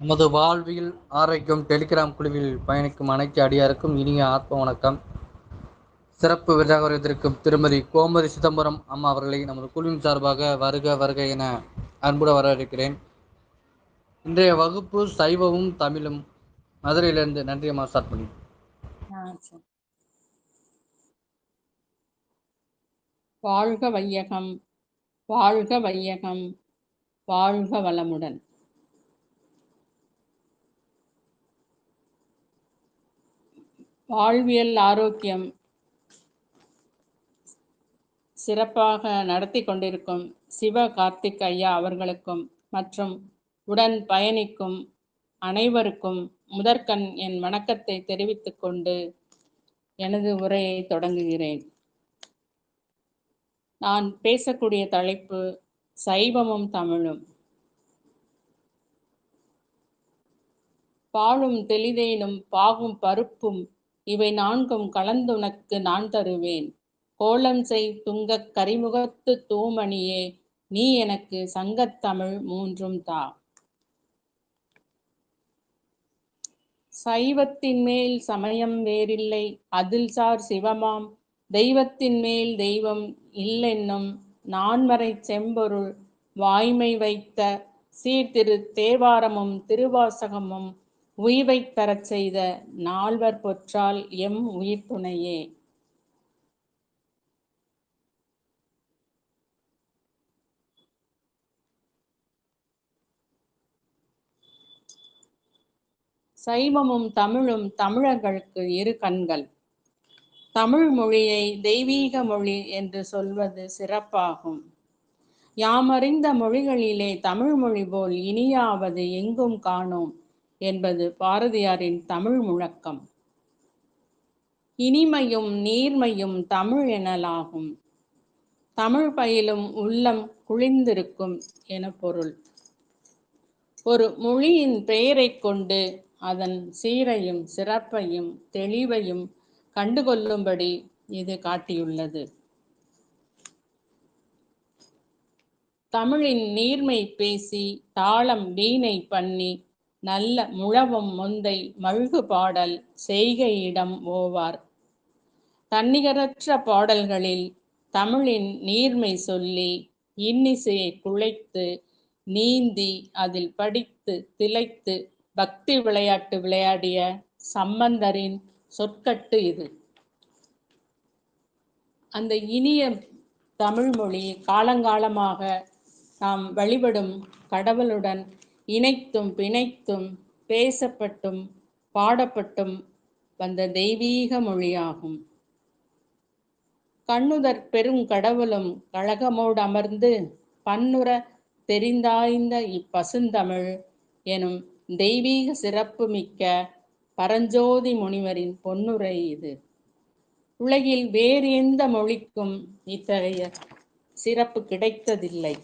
நமது வாழ்வில் ஆரோக்கியம் டெலிகிராம் குழுவில் பயணிக்கும் அனைத்து அடியாருக்கும் இனிய ஆத்ம வணக்கம். சிறப்பு விருதாக வரவேற்றிருக்கும் திருமதி கோமதி சிதம்பரம் அம்மா அவர்களை நமது குழுவின் சார்பாக வருக வருக என அன்புடன் வரவேற்கிறேன். இன்றைய வகுப்பு சைவமும் தமிழும் மதுரையிலிருந்து நன்றி அம்மா ஸ்டார்ட் பண்ணி. வாழ்க வையகம் வாழ்க வையகம் வாழ்க வளமுடன். வாழ்வியல் ஆரோக்கியம் சிறப்பாக நடத்தி கொண்டிருக்கும் சிவ கார்த்திக் ஐயா அவர்களுக்கும் மற்றும் உடன் பயணிக்கும் அனைவருக்கும் முதற்கண் என் வணக்கத்தை தெரிவித்துக் கொண்டு எனது உரையை தொடங்குகிறேன். நான் பேசக்கூடிய தலைப்பு சைவமும் தமிழும். பாலும் தெளிதேனும் பாகும் பருப்பும் இவை நான்கும் கலந்துனக்கு நான் தருவேன். கோலம் செய் துங்கக் கரிமுகத்து தூமணியே நீ எனக்கு சங்கத்தமிழ் மூன்றும் தா. சைவத்தின் மேல் சமயம் வேறில்லை அதில் சார் சிவமாம். தெய்வத்தின் மேல் தெய்வம் இல்லென்னும் நான்மறை செம்பொருள் வாய்மை வைத்த சீர்திரு தேவாரமும் திருவாசகமும் உய்வை தரச் செய்த நால்வர் பொற்றால் எம் உயிர் துணையே சைவமும் தமிழும் தமிழர்களுக்கு இரு கண்கள். தமிழ் மொழியை தெய்வீக மொழி என்று சொல்வது சிறப்பாகும். யாமறிந்த மொழிகளிலே தமிழ் மொழி போல் இனியாவது எங்கும் காணோம். என்பது பாரதியாரின் தமிழ் முழக்கம். இனிமையும் நீர்மையும் தமிழ் எனலாகும். தமிழ் பயிலும் உள்ளம் குளிர்ந்திருக்கும் என பொருள். ஒரு மொழியின் பெயரைக் கொண்டு அதன் சீரையும் சிறப்பையும் தெளிவையும் கண்டுகொள்ளும்படி இது காட்டியுள்ளது. தமிழின் நீர்மை பேசி தாளம் வீணை பண்ணி நல்ல முழவும் முந்தை மழுகு பாடல் செய்கையிடம் ஓவார். தன்னிகரற்ற பாடல்களில் தமிழின் நீர்மை சொல்லி இன்னிசையை குழைத்து நீந்தி அதில் படித்து திளைத்து பக்தி விளையாட்டு விளையாடிய சம்பந்தரின் சொற்கட்டு இது. அந்த இனிய தமிழ்மொழி காலங்காலமாக நாம் வழிபடும் கடவுளுடன் இணைத்தும் பிணைத்தும் பேசப்பட்டும் பாடப்பட்டும் வந்த தெய்வீக மொழியாகும். கண்ணுதற் பெரும் கடவுளும் கழகமோடு அமர்ந்து பன்னுர தெரிந்தாய்ந்த இப்பசுந்தமிழ் எனும் தெய்வீக சிறப்பு மிக்க பரஞ்சோதி முனிவரின் பொன்னுரை இது. உலகில் வேறு எந்த மொழிக்கும் இத்தகைய சிறப்பு கிடைத்ததில்லை.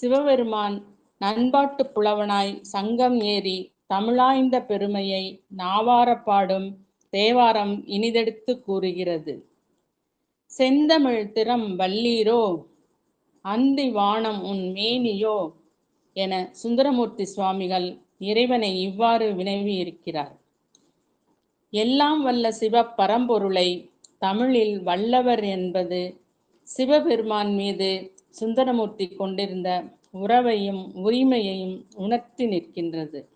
சிவபெருமான் நண்பாட்டு புலவனாய் சங்கம் ஏறி தமிழாய்ந்த பெருமையை நாவாரப்பாடும் தேவாரம் இனிதெடுத்து கூறுகிறது. செந்தமிழ் திறம் வல்லீரோ அந்தி வானம் உன் மேனியோ என சுந்தரமூர்த்தி சுவாமிகள் இறைவனை இவ்வாறு வினவி இருக்கிறார் எல்லாம் வல்ல சிவ பரம்பொருளை தமிழில் வல்லவர் என்பது சிவபெருமான் மீது சுந்தரமூர்த்தி கொண்டிருந்த உறவையும் உரிமையையும் உணர்த்தி நிற்கின்றது.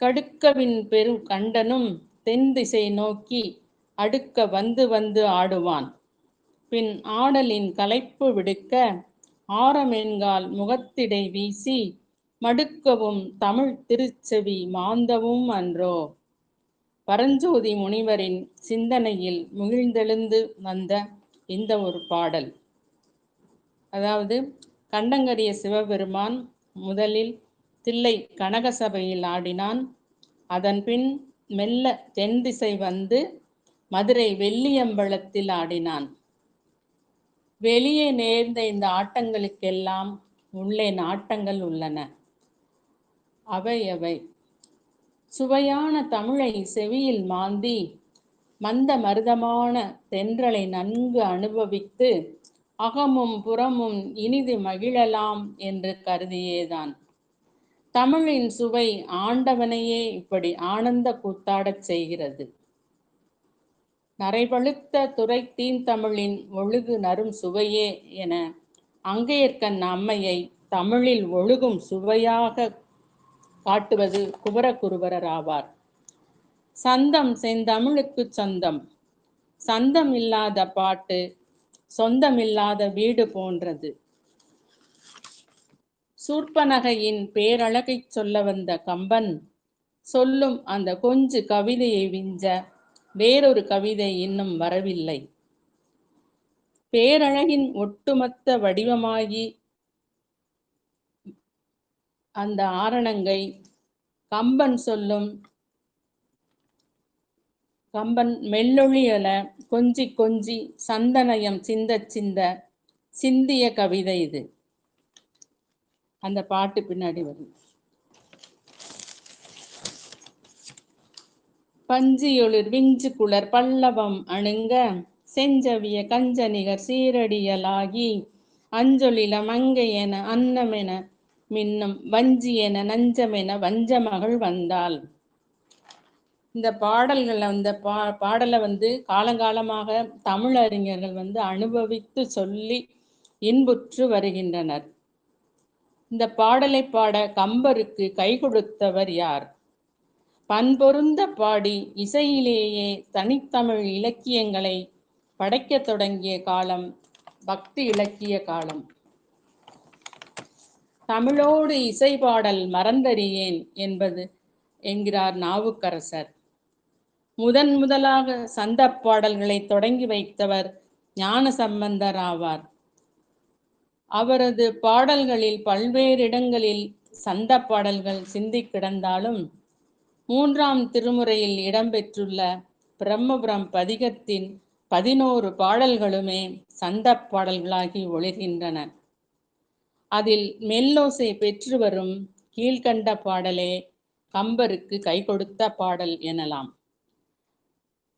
கடுக்கவின் பெரு கண்டனும் தென் திசை நோக்கி அடுக்க வந்து வந்து ஆடுவான். பின் ஆடலின் கலைப்பு விடுக்க ஆரமென்கால் முகத்திடை வீசி மடுக்கவும் தமிழ் திருச்செவி மாந்தவும் அன்றோ. பரஞ்சோதி முனிவரின் சிந்தனையில் முகிழ்ந்தெழுந்து வந்த இந்த ஒரு பாடல். அதாவது கண்டங்கரிய சிவபெருமான் முதலில் தில்லை கனகசபையில் ஆடினான். அதன்பின் மெல்ல தென் திசை வந்து மதுரை வெள்ளியம்பலத்தில் ஆடினான். வெளியே நேர்ந்த இந்த ஆட்டங்களுக்கெல்லாம் உள்ளே நாட்டங்கள் உள்ளன. அவை அவை. சுவையான தமிழை செவியில் மாந்தி மந்த மருதமான தென்றலை நன்கு அனுபவித்து அகமும் புறமும் இனிது மகிழலாம் என்று கருதியேதான். தமிழின் சுவை ஆண்டவனையே இப்படி ஆனந்த கூத்தாடச் செய்கிறது. நரைபழுத்த துறை தீந்தமிழின் ஒழுகு நரும் சுவையே என அங்கையர்க்கன் அம்மையை தமிழில் ஒழுகும் சுவையாக காட்டுவது குபரகுருபரர் ஆவார். சந்தம் செந்தமிழுக்கு சொந்தம் சந்தம் இல்லாத பாட்டு சொந்தமில்லாத வீடு போன்றது. சூர்ப்பனகையின் பேரழகைச் சொல்ல வந்த கம்பன் சொல்லும் அந்த கொஞ்சு கவிதையை விஞ்ச வேறொரு கவிதை இன்னும் வரவில்லை. பேரழகின் ஒட்டுமொத்த வடிவமாகி அந்த ஆரணங்கை கம்பன் சொல்லும் கம்பன் மெல்லொழியல கொஞ்சி கொஞ்சி சந்தனயம் சிந்த சிந்த சிந்திய கவிதை இது. அந்த பாட்டு பின்னாடி வரும். பஞ்சியொளிர் விஞ்சு குளர் பல்லவம் அணுங்க செஞ்சவிய கஞ்சனிகர் சீரடியலாகி அஞ்சொலில மங்கை என அன்னமென மின்னும் வஞ்சி என நஞ்சமென வஞ்சமகள் வந்தாள். இந்த பாடல்களை அந்த பா பாடலை வந்து காலங்காலமாக தமிழறிஞர்கள் வந்து அனுபவித்து சொல்லி இன்புற்று வருகின்றனர். இந்த பாடலை பாட கம்பருக்கு கை கொடுத்தவர் யார்? பண்பொருந்த பாடி இசையிலேயே தனித்தமிழ் இலக்கியங்களை படைக்கத் தொடங்கிய காலம் பக்தி இலக்கிய காலம். தமிழோடு இசை பாடல் மறந்தறியேன் என்பது என்கிறார் நாவுக்கரசர். முதன் முதலாக சந்த பாடல்களை தொடங்கி வைத்தவர் ஞான சம்பந்தர் ஆவார் அவரது பாடல்களில் பல்வேறு இடங்களில் சந்த பாடல்கள் சிந்தி கிடந்தாலும் மூன்றாம் திருமுறையில் இடம்பெற்றுள்ள பிரம்மபுரம் பதிகத்தின் பதினோரு பாடல்களுமே சந்த பாடல்களாகி ஒளிர்கின்றன. அதில் மெல்லோசை பெற்று வரும் கீழ்கண்ட பாடலே கம்பருக்கு கை கொடுத்த பாடல் எனலாம்.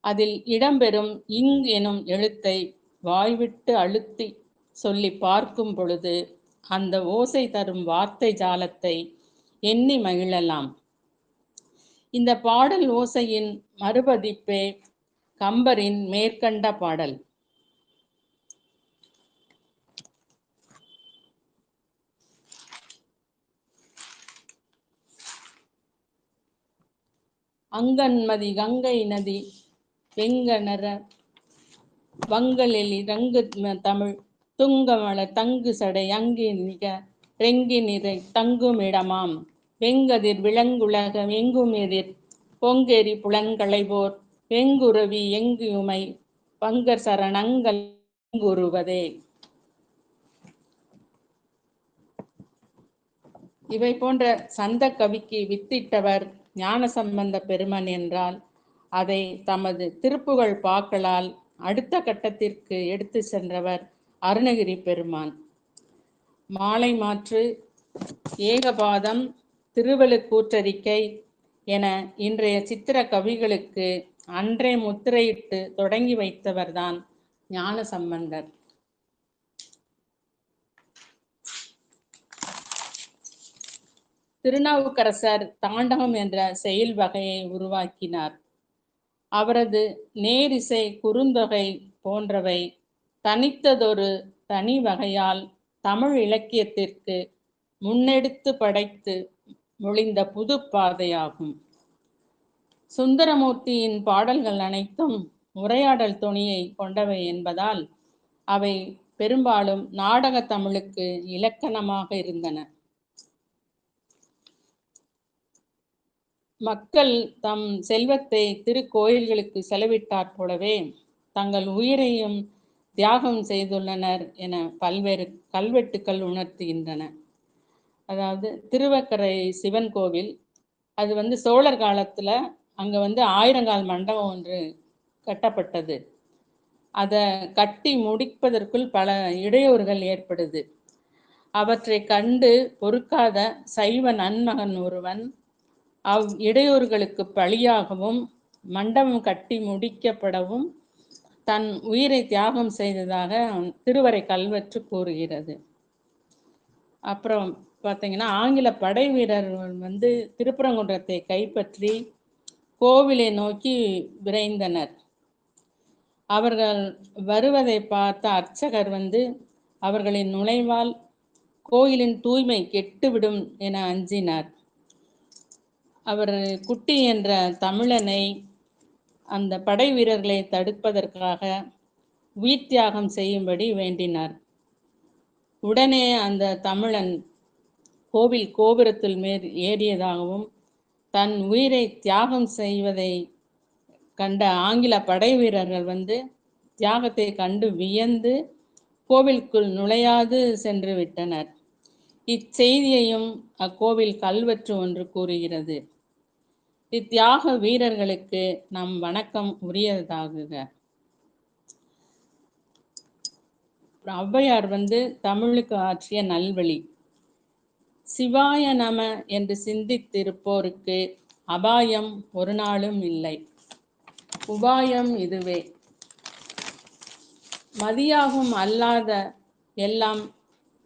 அதில் இடம்பெறும் இங் எனும் எழுத்தை வாய்விட்டு அழுத்தி சொல்லி பார்க்கும் பொழுது அந்த ஓசை தரும் வார்த்தை ஜாலத்தை எண்ணி மகிழலாம். இந்த பாடல் ஓசையின் மறுபதிப்பே கம்பரின் மேற்கண்ட பாடல். அங்கன்மதி கங்கை நதி வெங்கணர வங்கலெலி ரங்கு தமிழ் துங்கமல தங்கு சடை அங்கி நிக ரெங்கி நிறை தங்குமிடமாம். வெங்கதிர் விலங்குலகம் எங்கும் எதிர் பொங்கெரி புலன்களைவோர் வெங்குருவி எங்குமை? பங்கர் சரணங்கள் குருவதே இவை போன்ற சந்த கவிக்கு வித்திட்டவர் ஞானசம்பந்த பெருமன் என்றால் அதை தமது திருப்புகழ் பாக்களால் அடுத்த கட்டத்திற்கு எடுத்து சென்றவர் அருணகிரி பெருமான். மாலை மாற்று ஏகபாதம் திருவள்ளுக்கூற்றறிக்கை என இன்றைய சித்திர கவிகளுக்கு அன்றே முத்திரையிட்டு தொடங்கி வைத்தவர்தான் ஞான சம்பந்தர் திருநாவுக்கரசர் தாண்டகம் என்ற செயல் வகையை உருவாக்கினார். அவரது நேரிசை குறுந்தொகை போன்றவை தனித்ததொரு தனி வகையால் தமிழ் இலக்கியத்திற்கு முன்னெடுத்து படைத்து மொழிந்த புது பாதையாகும். சுந்தரமூர்த்தியின் பாடல்கள் அனைத்தும் உரையாடல் தொனியை கொண்டவை என்பதால் அவை பெரும்பாலும் நாடக தமிழுக்கு இலக்கணமாக இருந்தன. மக்கள் தம் செல்வத்தை திருக்கோயில்களுக்கு செலவிட்டாற் போலவே தங்கள் உயிரையும் தியாகம் செய்துள்ளனர் என பல்வேறு கல்வெட்டுக்கள் உணர்த்துகின்றன. அதாவது திருவக்கரை சிவன் கோவில் அது வந்து சோழர் காலத்தில் அங்கே வந்து ஆயிரங்கால் மண்டபம் ஒன்று கட்டப்பட்டது. அதை கட்டி முடிப்பதற்குள் பல இடையூறுகள் ஏற்படுது. அவற்றை கண்டு பொறுக்காத சைவ நன்மகன் ஒருவன் அவ் இடையூறுகளுக்கு பலியாகவும் மண்டபம் கட்டி முடிக்கப்படவும் தன் உயிரை தியாகம் செய்ததாக திருவரை கல்வெற்று கூறுகிறது. அப்புறம் பார்த்தீங்கன்னா ஆங்கில படை வீரர்கள் வந்து திருப்பரங்குன்றத்தை கைப்பற்றி கோவிலை நோக்கி விரைந்தனர். அவர்கள் வருவதை பார்த்த அர்ச்சகர் வந்து அவர்களின் நுழைவால் கோயிலின் தூய்மை கெட்டுவிடும் என அஞ்சினார். அவர் குட்டி என்ற தமிழனை அந்த படை வீரர்களை தடுப்பதற்காக உயிர் தியாகம் செய்யும்படி வேண்டினார். உடனே அந்த தமிழன் கோவில் கோபுரத்தில் மேல் ஏறியதாகவும் தன் உயிரை தியாகம் செய்வதை கண்ட ஆங்கில படை வீரர்கள் வந்து தியாகத்தை கண்டு வியந்து கோவிலுக்குள் நுழையாது சென்று விட்டனர். இச்செய்தியையும் அக்கோவில் கல்வெற்று ஒன்று கூறுகிறது. இத்தியாக வீரர்களுக்கு நம் வணக்கம் உரியதாகுக. ஔவையார் வந்து தமிழுக்கு ஆற்றிய நல்வழி. சிவாய நம என்று சிந்தித்திருப்போருக்கு அபாயம் ஒரு நாளும் இல்லை. உபாயம் இதுவே. மதியாகும் அல்லாத எல்லாம்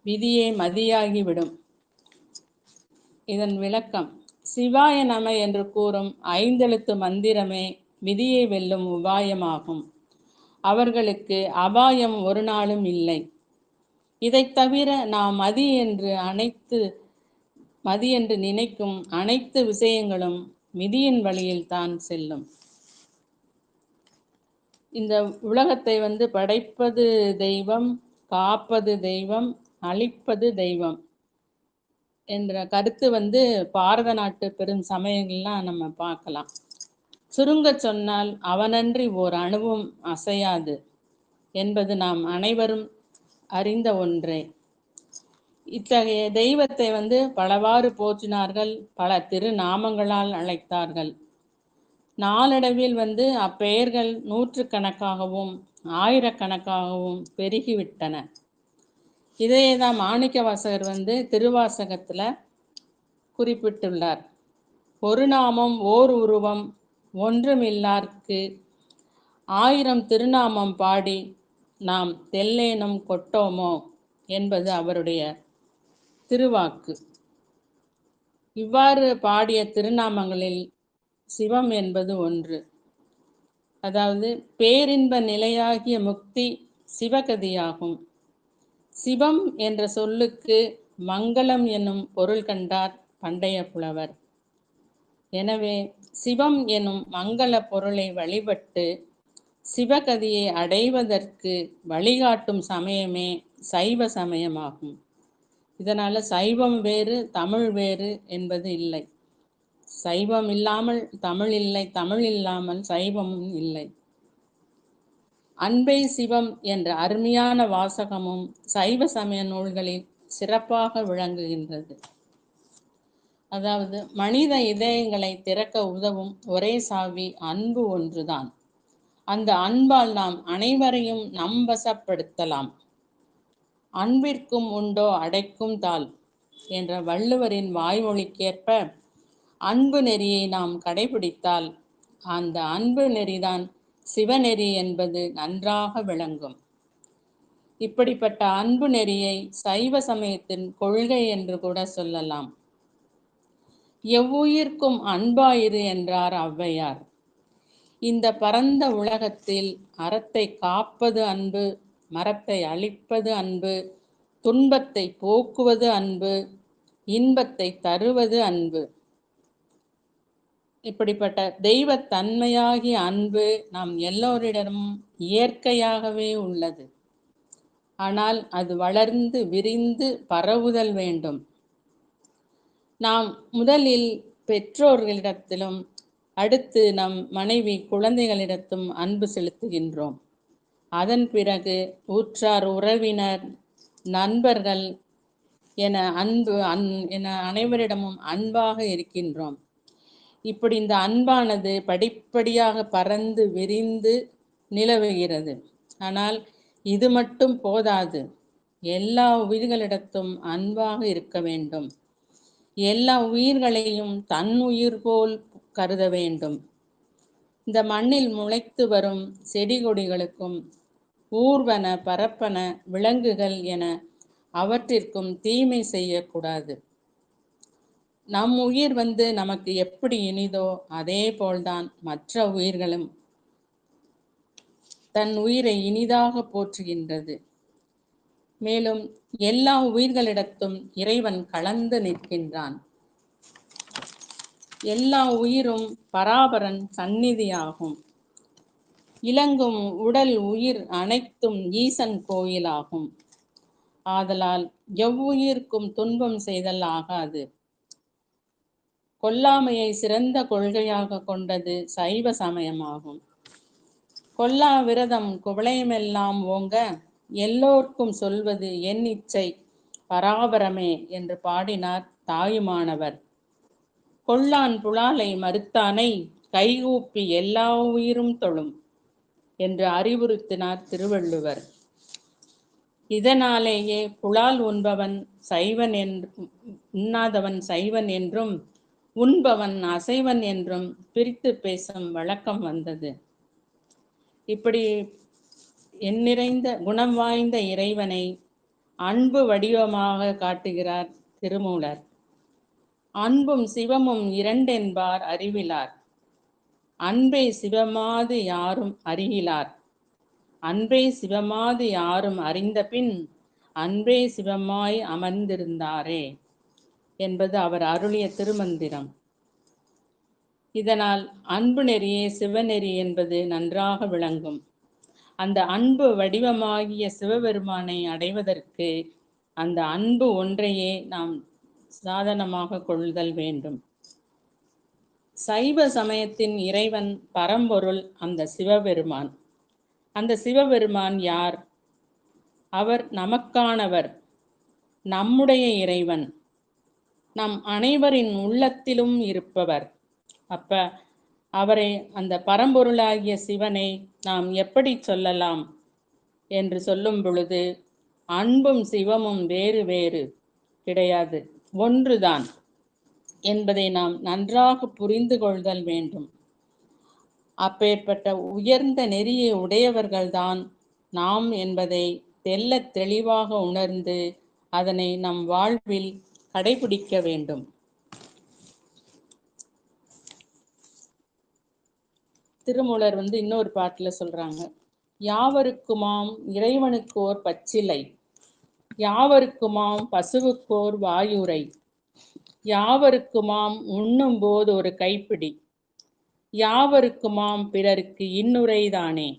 விதியே மதியாகிவிடும். இதன் விளக்கம். சிவாய நம என்று கூறும் ஐந்தெழுத்து மந்திரமே விதியை வெல்லும் உபாயமாகும். அவர்களுக்கு அபாயம் ஒரு நாளும் இல்லை. இதைத் தவிர நாம் மதி என்று அனைத்து மதி என்று நினைக்கும் அனைத்து விஷயங்களும் மிதியின் வழியில் தான் செல்லும். இந்த உலகத்தை வந்து படைப்பது தெய்வம் காப்பது தெய்வம் அழிப்பது தெய்வம். என்ற கருத்து வந்து பாரத நாட்டு பெரும் சமயங்கள்லாம் நம்ம பார்க்கலாம். சுருங்க சொன்னால் அவனன்றி ஓர் அணுவும் அசையாது என்பது நாம் அனைவரும் அறிந்த ஒன்றே. இத்தகைய தெய்வத்தை வந்து பலவாறு போற்றினார்கள் பல திருநாமங்களால் அழைத்தார்கள். நாளடைவில் வந்து அப்பெயர்கள் நூற்றுக்கணக்காகவும் ஆயிரக்கணக்காகவும் பெருகிவிட்டன. இதையேதான் மாணிக்க வாசகர் வந்து திருவாசகத்தில் குறிப்பிட்டுள்ளார். ஒரு நாமம் ஓர் உருவம் ஒன்றுமில்லார்க்கு. ஆயிரம் திருநாமம் பாடி நாம் தெல்லேனம் கொட்டோமோ என்பது அவருடைய திருவாக்கு. இவ்வாறு பாடிய திருநாமங்களில் சிவம் என்பது ஒன்று. அதாவது பேரின்ப நிலையாகிய முக்தி சிவகதியாகும். சிவம் என்ற சொல்லுக்கு மங்களம் என்னும் பொருள் கண்டார் பண்டைய புலவர். எனவே சிவம் எனும் மங்கள பொருளை வழிபட்டு சிவகதியை அடைவதற்கு வழிகாட்டும் சமயமே சைவ சமயமாகும். இதனால சைவம் வேறு தமிழ் வேறு என்பது இல்லை. சைவம் இல்லாமல் தமிழ் இல்லை தமிழ் இல்லாமல் சைவமும் இல்லை. அன்பை சிவம் என்ற அருமையான வாசகமும் சைவ சமய நூல்களில் சிறப்பாக விளங்குகின்றது. அதாவது மனித இதயங்களை திறக்க உதவும் ஒரே சாவி அன்பு ஒன்றுதான். அந்த அன்பால் நாம் அனைவரையும் நம்பசப்படுத்தலாம். அன்பிற்கும் உண்டோ அடைக்கும் தாள் என்ற வள்ளுவரின் வாய்மொழிக்கேற்ப அன்பு நெறியை நாம் கடைபிடித்தால் அந்த அன்பு நெறிதான் சிவநெறி என்பது நன்றாக விளங்கும். இப்படிப்பட்ட அன்பு நெறியை சைவ சமயத்தின் கொள்கை என்று கூட சொல்லலாம். எவ்வுயிர்க்கும் அன்பாயிரு என்றார் ஔவையார். இந்த பரந்த உலகத்தில் அறத்தை காப்பது அன்பு மரத்தை அழிப்பது அன்பு துன்பத்தை போக்குவது அன்பு இன்பத்தை தருவது அன்பு. இப்படிப்பட்ட தெய்வத்தன்மையாகிய அன்பு நாம் எல்லோரிடமும் இயற்கையாகவே உள்ளது. ஆனால் அது வளர்ந்து விரிந்து பரவுதல் வேண்டும். நாம் முதலில் பெற்றோர்களிடத்திலும் அடுத்து நம் மனைவி குழந்தைகளிடத்தும் அன்பு செலுத்துகின்றோம். அதன் பிறகு ஊற்றார் உறவினர் நண்பர்கள் என அன்பு அன் என அனைவரிடமும் அன்பாக இருக்கின்றோம். இப்படி இந்த அன்பானது படிப்படியாக பறந்து விரிந்து நிலவுகிறது. ஆனால் இது மட்டும் போதாது. எல்லா உயிர்களிடத்தும் அன்பாக இருக்க வேண்டும். எல்லா உயிர்களையும் தன் உயிர் போல் கருத வேண்டும். இந்த மண்ணில் முளைத்து வரும் செடி கொடிகளுக்கும் ஊர்வன பரப்பன விலங்குகள் என அவற்றிற்கும் தீமை செய்யக்கூடாது. நம் உயிர் வந்து நமக்கு எப்படி இனிதோ அதே போல்தான் மற்ற உயிர்களும் தன் உயிரை இனிதாக போற்றுகின்றது. மேலும் எல்லா உயிர்களிடத்தும் இறைவன் கலந்து நிற்கின்றான். எல்லா உயிரும் பராபரன் சந்நிதியாகும். இலங்கும் உடல் உயிர் அனைத்தும் ஈசன் கோயிலாகும். ஆதலால் எவ்வுயிர்க்கும் துன்பம் செய்தல் ஆகாது. கொல்லாமையை சிறந்த கொள்கையாக கொண்டது சைவ சமயமாகும். கொல்லா விரதம் குவளையமெல்லாம் ஓங்க எல்லோர்க்கும் சொல்வது என் இச்சை பராபரமே என்று பாடினார் தாயுமானவர். கொல்லான் புலாலை மறுத்தானை கைகூப்பி எல்லா உயிரும் தொழும் என்று அறிவுறுத்தினார் திருவள்ளுவர். இதனாலேயே புலால் உண்பவன் சைவன் என்றும் உண்ணாதவன் சைவன் என்றும் உண்பவன் அசைவன் என்றும் பிரித்து பேசும் வழக்கம் வந்தது. இப்படி எண்ணிறைந்த குணம் வாய்ந்த இறைவனை அன்பு வடிவமாக காட்டுகிறார் திருமூலர். அன்பும் சிவமும் இரண்டென்பார் அறிவிலார். அன்பை சிவமாது யாரும் அறிகிலார். அன்பை சிவமாது யாரும் அறிந்தபின் அன்பே சிவமாய் அமர்ந்திருந்தாரே. என்பது அவர் அருளிய திருமந்திரம். இதனால் அன்பு நெறியே சிவநெறி என்பது நன்றாக விளங்கும். அந்த அன்பு வடிவமாகிய சிவபெருமானை அடைவதற்கு அந்த அன்பு ஒன்றையே நாம் சாதனமாக கொள்தல் வேண்டும். சைவ சமயத்தின் இறைவன் பரம்பொருள் அந்த சிவபெருமான். அந்த சிவபெருமான் யார்? அவர் நமக்கானவர். நம்முடைய இறைவன். நம் அனைவரின் உள்ளத்திலும் இருப்பவர். அப்ப அவரை அந்த பரம்பொருளாகிய சிவனை நாம் எப்படி சொல்லலாம்? என்று சொல்லும் பொழுது அன்பும் சிவமும் வேறு வேறு கிடையாது ஒன்றுதான் என்பதை நாம் நன்றாக புரிந்து கொள்தல் வேண்டும். அப்பேற்பட்ட உயர்ந்த நெறியை உடையவர்கள்தான் நாம் என்பதை தெல்ல தெளிவாக உணர்ந்து அதனை நம் வாழ்வில் கடைபிடிக்க வேண்டும். திருமூலர் வந்து இன்னொரு பாட்டுல சொல்றாங்க யாவருக்குமாம் இறைவனுக்கோர் பச்சிலை யாவருக்குமாம் பசுவுக்கோர் வாயுரை யாவருக்குமாம் உண்ணும் போது ஒரு கைப்பிடி யாவருக்குமாம் பிறருக்கு இன்னுரைதானே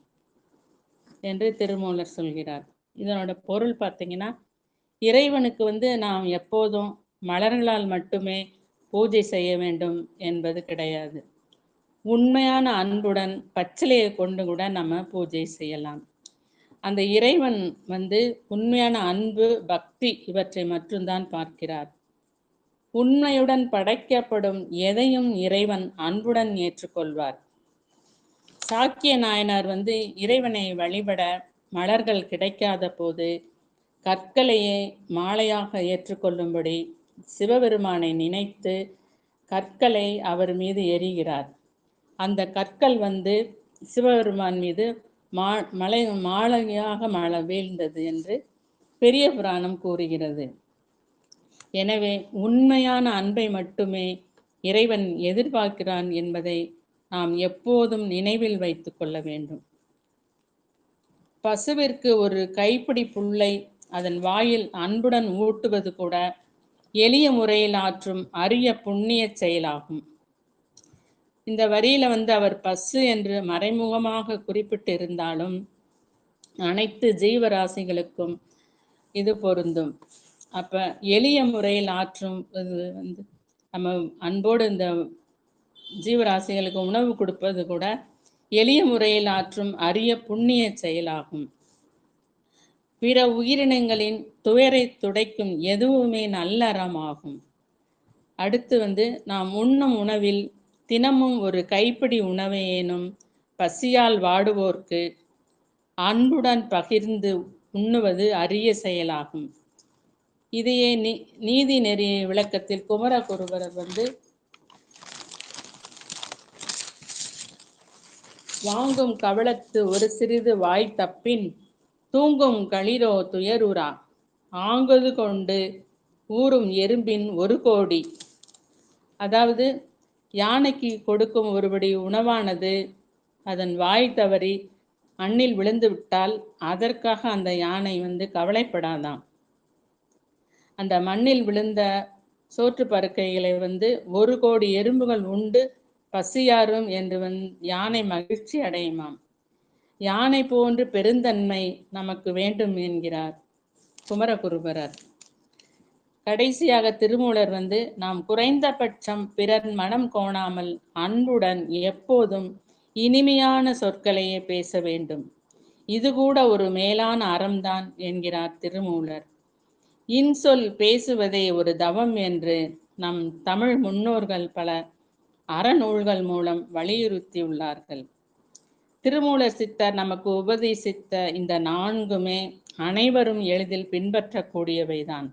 என்று திருமூலர் சொல்கிறார். இதனோட பொருள் பார்த்தீங்கன்னா இறைவனுக்கு வந்து நாம் எப்போதும் மலர்களால் மட்டுமே பூஜை செய்ய வேண்டும் என்பது கிடையாது. உண்மையான அன்புடன் பச்சிலையை கொண்டு கூட நம்ம பூஜை செய்யலாம். அந்த இறைவன் வந்து உண்மையான அன்பு பக்தி இவற்றை மட்டும்தான் பார்க்கிறார். உண்மையுடன் படைக்கப்படும் எதையும் இறைவன் அன்புடன் ஏற்றுக்கொள்வார். சாக்கிய நாயனார் வந்து இறைவனை வழிபட மலர்கள் கிடைக்காத போது கற்களையே மாலையாக ஏற்றுக்கொள்ளும்படி சிவபெருமானை நினைத்து கற்களை அவர் மீது எரிகிறார் அந்த கற்கள் வந்து சிவபெருமான் மீது மா மலை மாலையாக மழை வீழ்ந்தது என்று பெரிய புராணம் கூறுகிறது. எனவே உண்மையான அன்பை மட்டுமே இறைவன் எதிர்பார்க்கிறான் என்பதை நாம் எப்போதும் நினைவில் வைத்துக் கொள்ள வேண்டும். பசுவிற்கு ஒரு கைப்பிடி புல்லை அதன் வாயில் அன்புடன் ஊட்டுவது கூட எளிய முறையில் ஆற்றும் அரிய புண்ணிய செயலாகும். இந்த வரியில வந்து அவர் பசு என்று மறைமுகமாக குறிப்பிட்டிருந்தாலும் அனைத்து ஜீவராசிகளுக்கும் இது பொருந்தும். அப்ப எளிய முறையில் ஆற்றும் இது வந்து நம்ம அன்போடு இந்த ஜீவராசிகளுக்கு உணவு கொடுப்பது கூட எளிய முறையில் ஆற்றும் அரிய புண்ணிய செயலாகும். பிற உயிரினங்களின் துயரை துடைக்கும் எதுவுமே நல்ல அறமாகும். அடுத்து வந்து நாம் உண்ணும் உணவில் தினமும் ஒரு கைப்பிடி உணவையேனும் பசியால் வாடுவோர்க்கு அன்புடன் பகிர்ந்து உண்ணுவது அரிய செயலாகும். இதையே நீ நீதி நெறி விளக்கத்தில் குமரகுருபரர் வந்து வாங்கும் கவலத்து ஒரு சிறிது வாய் தப்பின் தூங்கும் களிரோ துயருரா? ஆங்குது கொண்டு ஊறும் எறும்பின் ஒரு கோடி. அதாவது யானைக்கு கொடுக்கும் ஒருபடி உணவானது அதன் வாய் தவறி மண்ணில் விழுந்து விட்டால் அதற்காக அந்த யானை வந்து கவலைப்படாதாம். அந்த மண்ணில் விழுந்த சோற்று பருக்கைகளை வந்து ஒரு கோடி எறும்புகள் உண்டு பசியாரும் என்று வந் யானை மகிழ்ச்சி அடையுமாம். யானை போன்று பெருந்தன்மை நமக்கு வேண்டும் என்கிறார் குமரகுருபரர். கடைசியாக திருமூலர் வந்து நாம் குறைந்தபட்சம் பிறர் மனம் கோணாமல் அன்புடன் எப்போதும் இனிமையான சொற்களையே பேச வேண்டும். இது கூட ஒரு மேலான அறம்தான் என்கிறார் திருமூலர். இன்சொல் பேசுவதே ஒரு தவம் என்று நம் தமிழ் முன்னோர்கள் பல அறநூல்கள் மூலம் வலியுறுத்தியுள்ளார்கள். திருமூலர் சித்தர் நமக்கு உபதேசித்த இந்த நான்குமே அனைவரும் எளிதில் பின்பற்றக்கூடியவைதான்.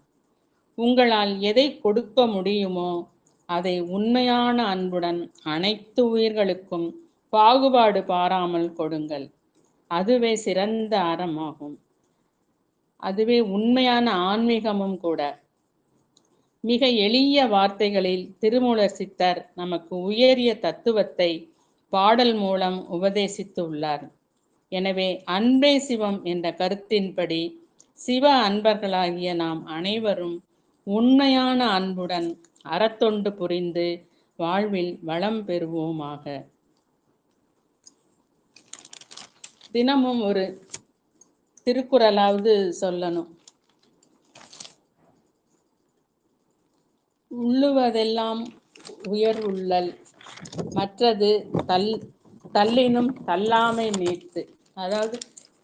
உங்களால் எதை கொடுக்க முடியுமோ அதை உண்மையான அன்புடன் அனைத்து உயிர்களுக்கும் பாகுபாடு பாராமல் கொடுங்கள். அதுவே சிறந்த அறமாகும். அதுவே உண்மையான ஆன்மீகமும் கூட. மிக எளிய வார்த்தைகளில் திருமூலர் சித்தர் நமக்கு உயரிய தத்துவத்தை பாடல் மூலம் உபதேசித்து உள்ளார் எனவே அன்பே சிவம் என்ற கருத்தின்படி சிவ அன்பர்களாகிய நாம் அனைவரும் உண்மையான அன்புடன் அறத்தொண்டு புரிந்து வாழ்வில் வளம் பெறுவோமாக. தினமும் ஒரு திருக்குறளாவது சொல்லணும். உள்ளுவதெல்லாம் உயர் உள்ளல் மற்றது தல் தள்ளினும் தள்ளாமை நீத்து அதாவது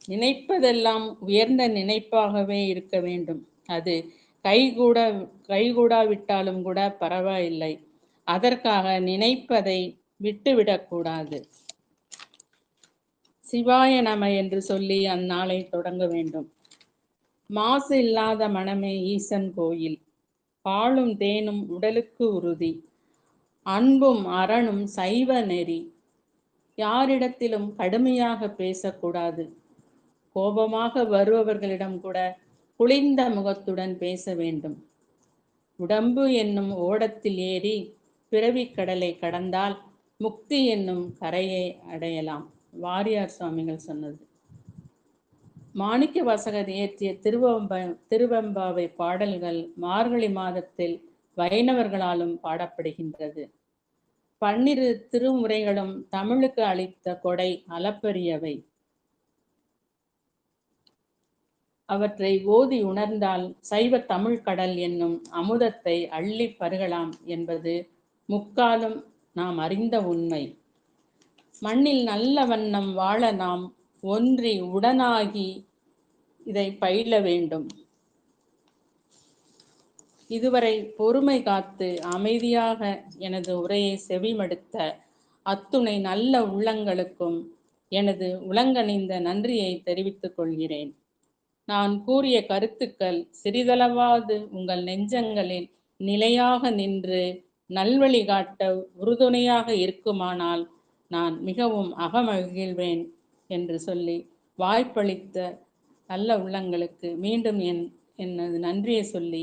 நினைப்பதெல்லாம் உயர்ந்த நினைப்பாகவே இருக்க வேண்டும். அது கைகூட கைகூடாவிட்டாலும் கூட பரவாயில்லை. அதற்காக நினைப்பதை விட்டுவிடக்கூடாது சிவாய நம என்று சொல்லி அந்நாளை தொடங்க வேண்டும். மாசு இல்லாத மனமே ஈசன் கோயில். பாலும் தேனும் உடலுக்கு உறுதி. அன்பும் அரணும் சைவ நெறி. யாரிடத்திலும் கடுமையாக பேசக்கூடாது. கோபமாக வருபவர்களிடம் கூட குளிர்ந்த முகத்துடன் பேச வேண்டும். உடம்பு என்னும் ஓடத்தில் ஏறி பிறவி கடலை கடந்தால் முக்தி என்னும் கரையை அடையலாம். வாரியார் சுவாமிகள் சொன்னது. மாணிக்க வாசகர் இயற்றிய திருவம்ப திருவெம்பாவை பாடல்கள் மார்கழி மாதத்தில் வைணவர்களாலும் பாடப்படுகின்றது. பன்னிரு திருமுறைகளும் தமிழுக்கு அளித்த கொடை அளப்பரியவை. அவற்றை ஓதி உணர்ந்தால் சைவ தமிழ் கடல் என்னும் அமுதத்தை அள்ளி பருகலாம் என்பது முக்காலும் நாம் அறிந்த உண்மை. மண்ணில் நல்ல வண்ணம் வாழ நாம் ஒன்றி உடனாகி இதை பயில வேண்டும். இதுவரை பொறுமை காத்து அமைதியாக எனது உரையை செவிமடுத்த அத்துணை நல்ல உள்ளங்களுக்கும் எனது உளங்கணிந்த நன்றியை தெரிவித்துக் கொள்கிறேன். நான் கூறிய கருத்துக்கள் சிறிதளவாது உங்கள் நெஞ்சங்களில் நிலையாக நின்று நல்வழி காட்ட உறுதுணையாக இருக்குமானால் நான் மிகவும் அகமகிழ்வேன் என்று சொல்லி வாய்ப்பளித்த நல்ல உள்ளங்களுக்கு மீண்டும் என் எனது நன்றியை சொல்லி